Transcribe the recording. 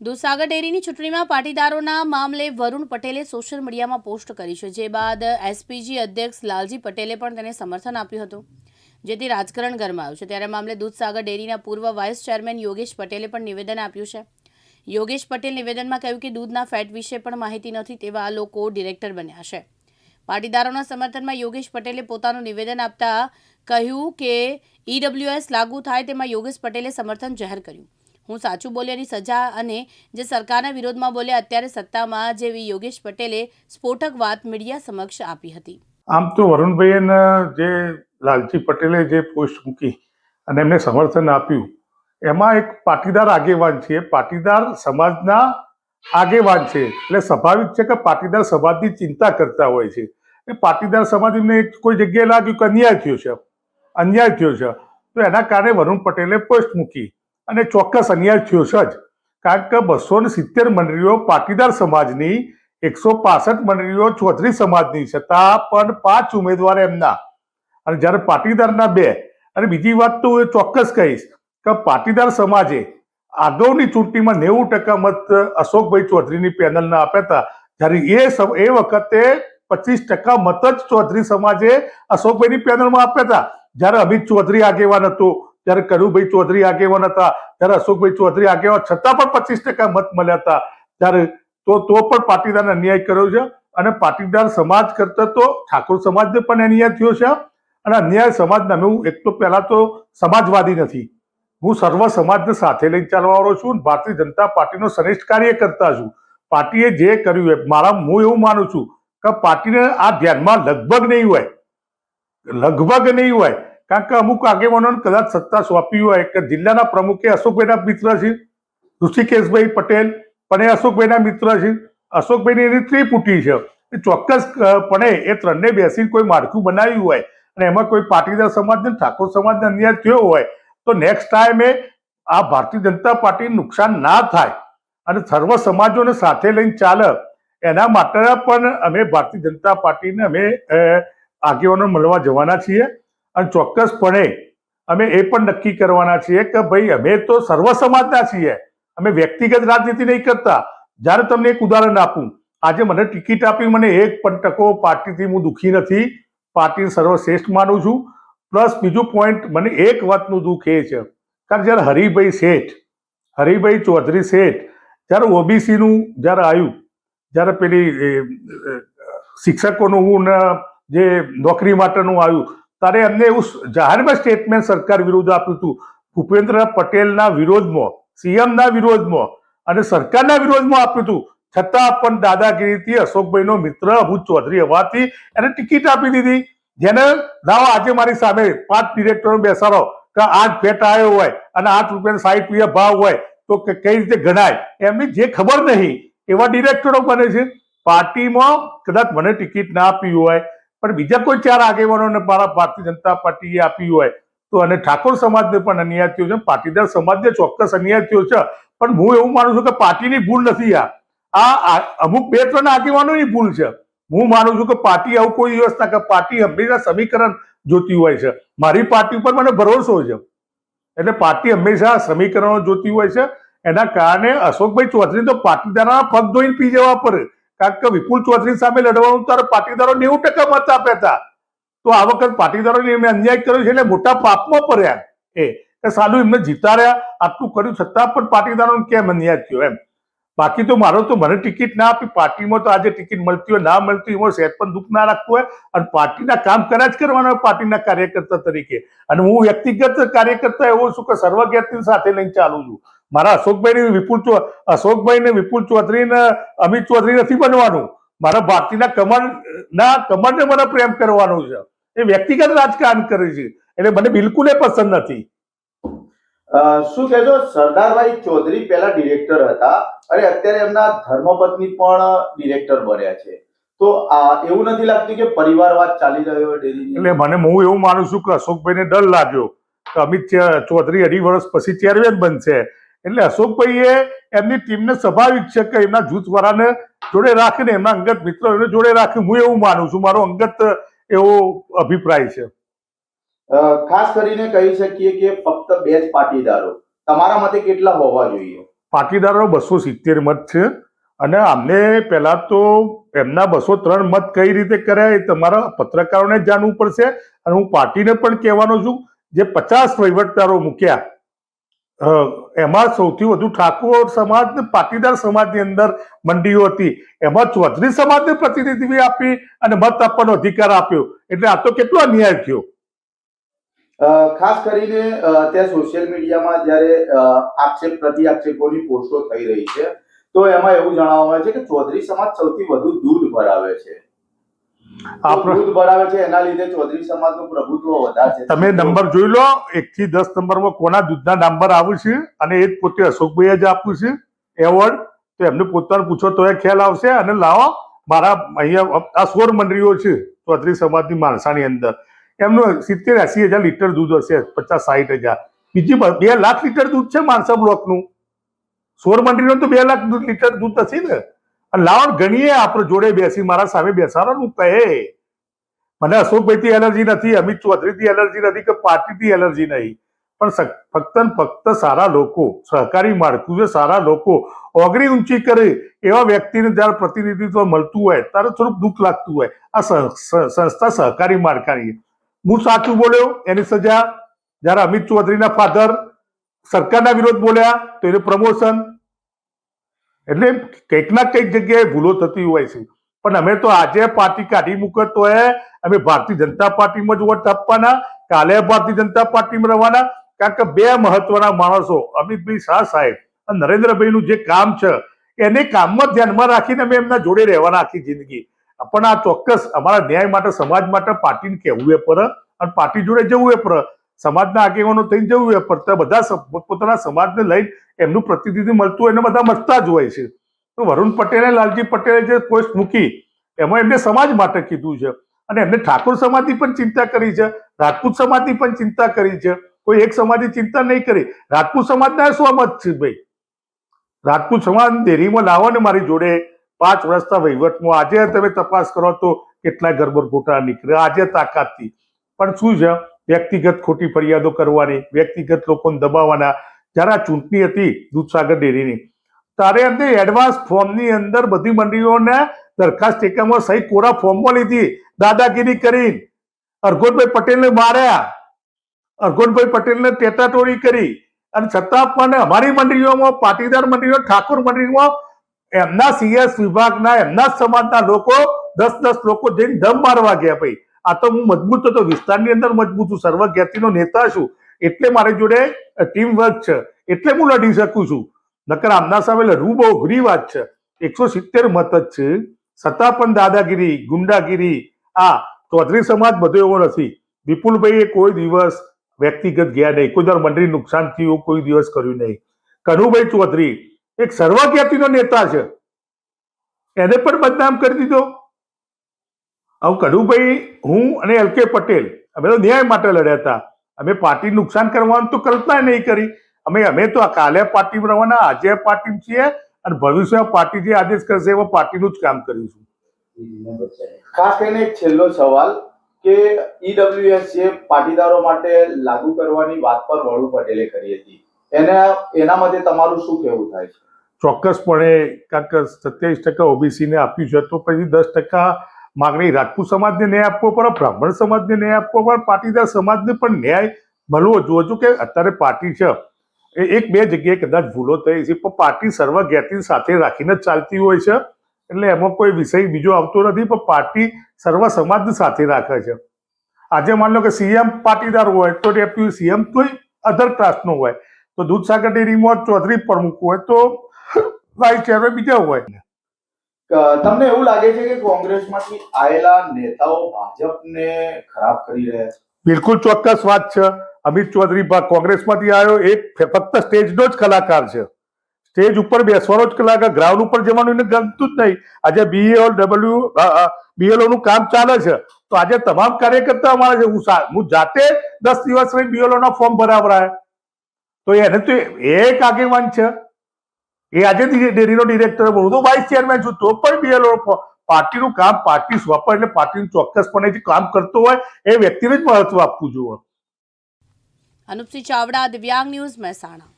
દૂધસાગર ડેરીની ચૂંટણીમાં પાટીદારોના મામલે વરુણ પટેલે સોશિયલ મીડિયામાં પોસ્ટ કરી છે, જે બાદ એસપીજી અધ્યક્ષ લાલજી પટેલે પણ તેને સમર્થન આપ્યું હતું. જેથી રાજકારણ ગરમાયું છે. ત્યારે મામલે દૂધસાગર ડેરીના પૂર્વ વાઇસ ચેરમેન યોગેશ પટેલે પણ નિવેદન આપ્યું છે. યોગેશ પટેલ નિવેદનમાં કહ્યું કે દૂધના ફેટ વિશે પણ માહિતી નથી તેવા આ લોકો ડિરેક્ટર બન્યા છે. પાટીદારોના સમર્થનમાં યોગેશ પટેલે પોતાનું નિવેદન આપતા કહ્યું કે ઈડબ્લ્યુએસ લાગુ થાય તેમાં યોગેશ પટેલે સમર્થન જાહેર કર્યું. હું સાચું બોલ્યાની સજા અને જે સરકારના વિરોધમાં બોલ્યા અત્યારે સત્તામાં જેવી યોગેશ પટેલે સ્ફોટક વાત મીડિયા સમક્ષ આપી હતી. આમ તો વરુણભાઈને જે લાલજી પટેલે જે પોસ્ટ મૂકી અને એમને સમર્થન આપ્યું, એમાં એક પાટીદાર આગેવાન છે. પાટીદાર સમાજના આગેવાન છે. એટલે સ્વાભાવિક છે કે પાટીદાર સમાજની ચિંતા કરતા હોય છે. એ પાટીદાર સમાજ એમને કોઈ જગ્યાએ લાગ્યું કે અન્યાય થયો છે. અન્યાય થયો છે. તો એના કારણે વરુણ પટેલે પોસ્ટ મૂકી. અને ચોક્કસ અન્યાય થયો છે જ. કારણ કે બસો ને સિત્તેર મંડળીઓ પાટીદાર સમાજની, એકસો પાસઠ મંડળીઓ ચૌધરી સમાજની છતાં પણ પાંચ ઉમેદવાર એમના. અને જ્યારે પાટીદારના બે, અને બીજી વાત તો હું ચોક્કસ કહીશ કે પાટીદાર સમાજે આગળની ચૂંટણીમાં નેવું ટકા મત અશોકભાઈ ચૌધરીની પેનલના આપ્યા હતા જ્યારે એ એ વખતે પચીસ ટકા મત જ ચૌધરી સમાજે અશોકભાઈની પેનલમાં આપ્યા હતા જ્યારે અમિત ચૌધરી આગેવાન હતો જ્યારે કરુભાઈ ચૌધરી આગેવાન હતા, ત્યારે અશોકભાઈ ચૌધરી આગેવાન, છતાં પણ પચીસ ટકા મત મળ્યા હતા. ત્યારે તો તો પણ પાટીદારને અન્યાય કર્યો છે અને પાટીદાર સમાજ કરતા તો ઠાકોર સમાજને પણ અન્યાય થયો છે. અને અન્યાય સમાજને અમે હું એક તો પહેલા તો સમાજવાદી નથી. હું સર્વ સમાજને સાથે લઈને ચાલવાવાળો છું ભારતીય જનતા પાર્ટીનો શ્રેષ્ઠ કાર્યકર્તા છું. પાર્ટીએ જે કર્યું એ મારા હું એવું માનું છું કે પાર્ટીને આ ધ્યાનમાં લગભગ નહીં હોય. લગભગ નહીં હોય. કારણ કે અમુક આગેવાનોને કદાચ સત્તા સોંપી હોય કે જિલ્લાના પ્રમુખે અશોકભાઈના મિત્ર છે, ઋષિકેશભાઈ પટેલ, પણ એ અશોકભાઈના મિત્ર છે. અશોકભાઈની એની ત્રિપુટી છે. એ ચોક્કસપણે એ ત્રણને બેસીને કોઈ માળખું બનાવ્યું હોય અને એમાં કોઈ પાટીદાર સમાજને, ઠાકોર સમાજને અન્યાય થયો હોય, તો નેક્સ્ટ ટાઈમે આ ભારતીય જનતા પાર્ટીને નુકસાન ના થાય અને સર્વ સમાજોને સાથે લઈને ચાલે, એના માટે પણ અમે ભારતીય જનતા પાર્ટીને અમે આગેવાનો મળવા જવાના છીએ. અને ચોક્કસપણે અમે એ પણ નક્કી કરવાના છીએ કે ભાઈ, અમે તો સર્વ સમાજના છીએ. અમે વ્યક્તિગત રાજનીતિ નહીં કરતા. જ્યારે તમને એક ઉદાહરણ આપું, આજે મને ટિકિટ આપી મને એક પણ ટકો પાર્ટીથી હું દુઃખી નથી. પાર્ટી સર્વશ્રેષ્ઠ માનું છું. પ્લસ બીજું પોઈન્ટ મને એક વાતનું દુઃખ એ છે. કારણ જ્યારે હરિભાઈ શેઠ, હરિભાઈ ચૌધરી શેઠ, જ્યારે ઓબીસીનું જ્યારે આવ્યું જ્યારે પેલી શિક્ષકોનું હું જે નોકરી માટેનું આવ્યું ત્યારે એમને એવું જાહેરમાં સ્ટેટમેન્ટ સરકાર વિરુદ્ધ આપ્યું હતું. ભૂપેન્દ્ર પટેલના વિરોધમાં, સીએમના વિરોધમાં અને સરકારના વિરોધમાં આપ્યું હતું. છતાં પણ દાદાગીરીથી અશોકભાઈનો મિત્ર અભૂત ચૌધરી હોવાથી એને ટિકિટ આપી દીધી. જેને લાવો, આજે મારી સામે પાંચ ડિરેક્ટરો બેસાડો. કે આઠ ફેટ આવ્યો હોય અને આઠ રૂપિયા સાઈઠ રૂપિયા ભાવ હોય, તો કઈ રીતે ગણાય? એમની જે ખબર નહીં, એવા ડિરેક્ટરો બને છે. પાર્ટીમાં કદાચ મને ટિકિટ ના આપી હોય પણ બીજા કોઈ ચાર આગેવાનોને મારા ભારતીય જનતા પાર્ટીએ આપી હોય તો અને ઠાકોર સમાજને પણ અન્યાય છે, પાટીદાર સમાજને ચોક્કસ અન્યાય થયો છે. પણ હું એવું માનું છું કે પાર્ટીની ભૂલ નથી આ આ- અમુક બે ત્રણ આગેવાનોની ભૂલ છે. હું માનું છું કે પાર્ટી આવું કોઈ દિવસ ના કે પાર્ટી હંમેશા સમીકરણ જોતી હોય છે. મારી પાર્ટી ઉપર મને ભરોસો છે. એટલે પાર્ટી હંમેશા સમીકરણો જોતી હોય છે. એના કારણે અશોકભાઈ ચૌધરી તો પાટીદારના પગ ધોઈને પી જવા પડે. કારણ કે વિપુલ ચૌધરી સામે લડવાનું ત્યારે પાટીદારો નેવું ટકા મત આપ્યા હતા તો આ વખત પાટીદારોને એમને અન્યાય કર્યો છે એટલે મોટા પાપમાં પડ્યા એ સાલું એમને જીતાડ્યા આટલું કર્યું છતાં પણ પાટીદારોને કેમ અન્યાય થયો એમ? બાકી તો મારો તો મને ટિકિટ ના આપી, પાર્ટીમાં તો આજે ટિકિટ મળતી હોય, ના મળતી હોય સહેજ પણ દુઃખ ના રાખતું હોય, અને પાર્ટીના કામ કર્યા જ કરવાના હોય પાર્ટીના કાર્યકર્તા તરીકે. અને હું વ્યક્તિગત કાર્યકર્તા એવો છું કે સર્વજ્ઞાતિ સાથે લઈને ચાલુ છું. મારા અશોકભાઈ વિપુલ અશોકભાઈ ને વિપુલ ચૌધરી ને અમિત ચૌધરી નથી બનવાનું. મારા ભારતીના કમળ ના કમળને મને પ્રેમ કરવાનો છે. એ વ્યક્તિગત રાજકારણ કરે છે. એટલે મને બિલકુલ એ પસંદ નથી. શું કહેજો સરદારભાઈ ચૌધરી પહેલા ડિરેક્ટર હતા અને અત્યારે એમના ધર્મપત્ની પણ ડિરેક્ટર બન્યા છે. તો આ એવું નથી લાગતું કે પરિવારવાદ ચાલી રહ્યો એટલે મને હું એવું માનું છું કે અશોકભાઈને ડર લાગ્યો કે અમિત ચૌધરી અઢી વર્ષ પછી ચેરમેન બનશે. એટલે અશોકભાઈએ એમની ટીમને સ્વાભાવિક છે કે એમના જૂથવાળાને જોડે રાખીને એમના અંગત મિત્રો એને જોડે રાખી હું એવું માનું છું મારો અંગત એવો અભિપ્રાય છે. ખાસ કરીને કહી શકીએ કે ફક્ત બે જ પાટીદારો તમારા મતે કેટલા હોવા જોઈએ? પાટીદારો બસો સિત્તેર મત છે અને અમને પહેલા તો એમના બસો ત્રણ મત કઈ રીતે કર્યા એ તમારા પત્રકારોને જાણવું પડશે અને હું પાર્ટીને પણ કહેવાનો છું જે પચાસ વહીવટદારો મૂક્યા એમાં સૌથી વધુ ઠાકોર સમાજ પાટીદાર સમાજની અંદર મંડીઓ હતી. એમાં ચૌધરી સમાજને પ્રતિનિધિત્વ આપી અને મત આપવાનો અધિકાર આપ્યો. એટલે આ તો કેટલો અન્યાય થયો? ખાસ કરીને અત્યારે સોશિયલ મીડિયામાં જ્યારે આક્ષેપ પ્રતિ આક્ષેપોની પોસ્ટો થઈ રહી છે, તો એમાં એવું જણાવવામાં આવે છે કે ચૌધરી સમાજ સૌથી વધુ દૂધ ભરાવે છે. તો આપણે દૂધ ભરાવે છે એના લીધે ચૌધરી સમાજનું પ્રભુત્વ વધારે છે. તમે નંબર જોઈ લો એક થી દસ નંબરમાં કોના દૂધના નંબર આવશે છે અને એ પોતે અશોકભાઈએ જ આપ્યું છે એવોર્ડ. તો એમને પોતાને પૂછો તો એ ખ્યાલ આવશે. અને લાવો મારા અહીંયા આ સોર મંડળીઓ છે ચૌધરી સમાજની માણસાની અંદર. એમનું સિત્તેર એસી હજાર લીટર દૂધ હશે પચાસ સાઠ હજાર. બીજી બે લાખ લીટર દૂધ છે માણસા બ્લોકનું. સોર મંડળીનું તો બે લાખ લીટર દૂધ હશે ને? અને લાવો ગણીએ આપણે જોડે બેસી, મારા સામે બેસાડવાનું કહે. મને અશોકભાઈથી એલર્જી નથી, અમિત ચૌધરીથી એલર્જી નથી કે પાર્ટીથી એલર્જી નહીં. પણ ફક્ત ફક્ત સારા લોકો, સહકારી માળખું છે, સારા લોકો, ઓગળી ઊંચી કરે એવા વ્યક્તિને જ્યારે પ્રતિનિધિત્વ મળતું હોય, ત્યારે થોડુંક દુઃખ લાગતું હોય. આ સંસ્થા સહકારી માળખાની. હું સાચું બોલ્યો? એની સજા? જ્યારે અમિત ચૌધરીના ફાધર સરકારના વિરોધ બોલ્યા, તો એને પ્રમોશન એટલે કંઈક ના કંઈક જગ્યાએ ભૂલો થતી હોય છે. પણ અમે તો આજે પાર્ટી કાઢી મૂકે તો અમે ભારતીય જનતા પાર્ટીમાં જ વોટ આપવાના, કાલે ભારતીય જનતા પાર્ટીમાં રહેવાના. કારણ કે બે મહત્વના માણસો, અમિતભાઈ શાહ સાહેબ અને નરેન્દ્રભાઈનું જે કામ છે, એને કામમાં ધ્યાનમાં રાખીને અમે એમના જોડે રહેવાના આખી જિંદગી. પણ આ ચોક્કસ અમારા ન્યાય માટે, સમાજ માટે પાર્ટીને કહેવું એ પર અને પાર્ટી જોડે જવું એ પર સમાજના આગેવાનો થઈને જવું એ પર બધા પોતાના સમાજને લઈને એમનું પ્રતિનિધિ મળતું એને બધા મળતા જ હોય છે. તો વરુણ પટેલે, લાલજી પટેલે જે પોસ્ટ મૂકી, એમાં એમને સમાજ માટે કીધું છે. અને એમને ઠાકોર સમાજની પણ ચિંતા કરી છે, રાજપૂત સમાજની પણ ચિંતા કરી છે. કોઈ એક સમાજની ચિંતા નહીં કરી. રાજપૂત સમાજના શું મત છે ભાઈ? રાજપૂત સમાજ ડેરીમાં લાવો ને મારી જોડે. પાંચ વર્ષના વહીવટમાં. આજે તમે તપાસ કરો તો કેટલા ગરબર ગોટા નીકળે આજે તાકાતથી. પણ શું છે? વ્યક્તિગત ખોટી ફરિયાદો કરવાની, વ્યક્તિગત લોકોને દબાવવાના. જ્યારે આ ચૂંટણી હતી દૂધસાગર ડેરીની તારે એમને એડવાન્સ ફોર્મની અંદર બધી મંડળીઓને દરખાસ્ત એકમમાં સહી કોરા ફોર્મમાં લીધી. દાદાગીરી કરી. અરગોનભાઈ પટેલને માર્યા. અરગોનભાઈ પટેલને ટેટાટોળી કરી. અને છતાં પણ અમારી મંડળીઓમાં, પાટીદાર મંડળીઓ, ઠાકોર મંડળીમાં એમના સીએસ વિભાગના, એમના સમાજના લોકો દસ દસ લોકો જઈને દમ મારવા ગયા ભાઈ. આ તો હું મજબૂત હતો વિસ્તારની અંદર મજબૂત છું સર્વજ્ઞાતિનો નેતા છું. એટલે મારી જોડે ટીમ વર્ક છે. એટલે હું લડી શકું છું. નકર આમના સામે લડવું બહુ અઘરી વાત છે. એકસો સિત્તેર મત જ છે. છતાં પણ દાદાગીરી, ગુંડાગીરી, આ ચૌધરી સમાજ બધો એવો નથી. વિપુલભાઈએ કોઈ દિવસ વ્યક્તિગત ગયા નહીં. કોઈ દર મંડળી નુકસાન થયું, કોઈ દિવસ કર્યું નહીં. કનુભાઈ ચૌધરી એક સર્વજ્ઞાતિનો નેતા છે. એને પણ બદનામ કરી દીધો. હવે કનુભાઈ હું અને એલ કે પટેલ અમે તો ન્યાય માટે લડ્યા હતા. અમે પાર્ટી નુકસાન કરવાનું તો કલ્પના નહીં કરી. અમે અમે તો કાલે પાર્ટી રહેવાના આજે પાર્ટી છીએ અને ભવિષ્યમાં પાર્ટી જે આદેશ કરશે એવા પાર્ટીનું જ કામ કરીશું. ખાસ કરીને એક છેલ્લો સવાલ કે ઈડબ્લ્યુએસ જે પાટીદારો માટે લાગુ કરવાની વાત પર વળુ પટેલે કરી હતી. એના એના માટે તમારું શું કહેવું થાય છે? ચોક્કસપણે કાંક સત્યાવીસ ટકા ઓબીસીને આપ્યું છે તો પછી દસ ટકા માગણી રાજપૂત સમાજને ન્યાય આપવો પડે, બ્રાહ્મણ સમાજને ન્યાય આપવો પડે, પાટીદાર સમાજને પણ ન્યાય મળવો જોવો જો કે અત્યારે પાર્ટી છે, એ એક બે જગ્યાએ કદાચ ભૂલો થઈ છે, પણ પાર્ટી સર્વજ્ઞાતિ સાથે રાખીને જ ચાલતી હોય છે. એટલે એમાં કોઈ વિષય બીજો આવતો નથી, પણ પાર્ટી સર્વ સમાજ સાથે રાખે છે. આજે માની લો કે સીએમ પાટીદાર હોય, તો ડેપ્યુટી સીએમ કોઈ અધર કાસ્ટનો હોય. તો દૂધસાગર ડેરીમાં ચૌધરી પ્રમુખ હોય, તો વાઇસ ચેરમેન બીજા હોય. તમને એવું લાગે છે કે કોંગ્રેસમાંથી આયેલા નેતાઓ ભાજપને ખરાબ કરી રહ્યા છે? બિલકુલ ચોક્કસ વાત છે. અમિત ચૌધરી કોંગ્રેસમાંથી આવ્યો એક ફક્ત સ્ટેજનો જ કલાકાર છે. સ્ટેજ ઉપર બેસવાનો જ કલાકાર, ગ્રાઉન્ડ ઉપર જવાનું એને ગમતું જ નહીં. આજે બીએલ ડબલ્યુ બીએલઓ નું કામ ચાલે છે. તો આજે તમામ કાર્યકર્તા અમારા છે. હું હું જાતે દસ દિવસ બીએલઓ ના ફોર્મ ભરાવરાય. તો એને તો એક આગેવાન છે. એ આજે ડેરીનો ડિરેક્ટર હું તો વાઇસ ચેરમેન છું, તો પણ બીએલઓ પાર્ટીનું કામ પાર્ટી સોંપે એટલે પાર્ટીનું ચોક્કસપણે જે કામ કરતો હોય એ વ્યક્તિને જ મહત્વ આપવું જોઈએ. અનુપસિંહ ચાવડા, દિવ્યાંગ ન્યૂઝ મહેસાણા.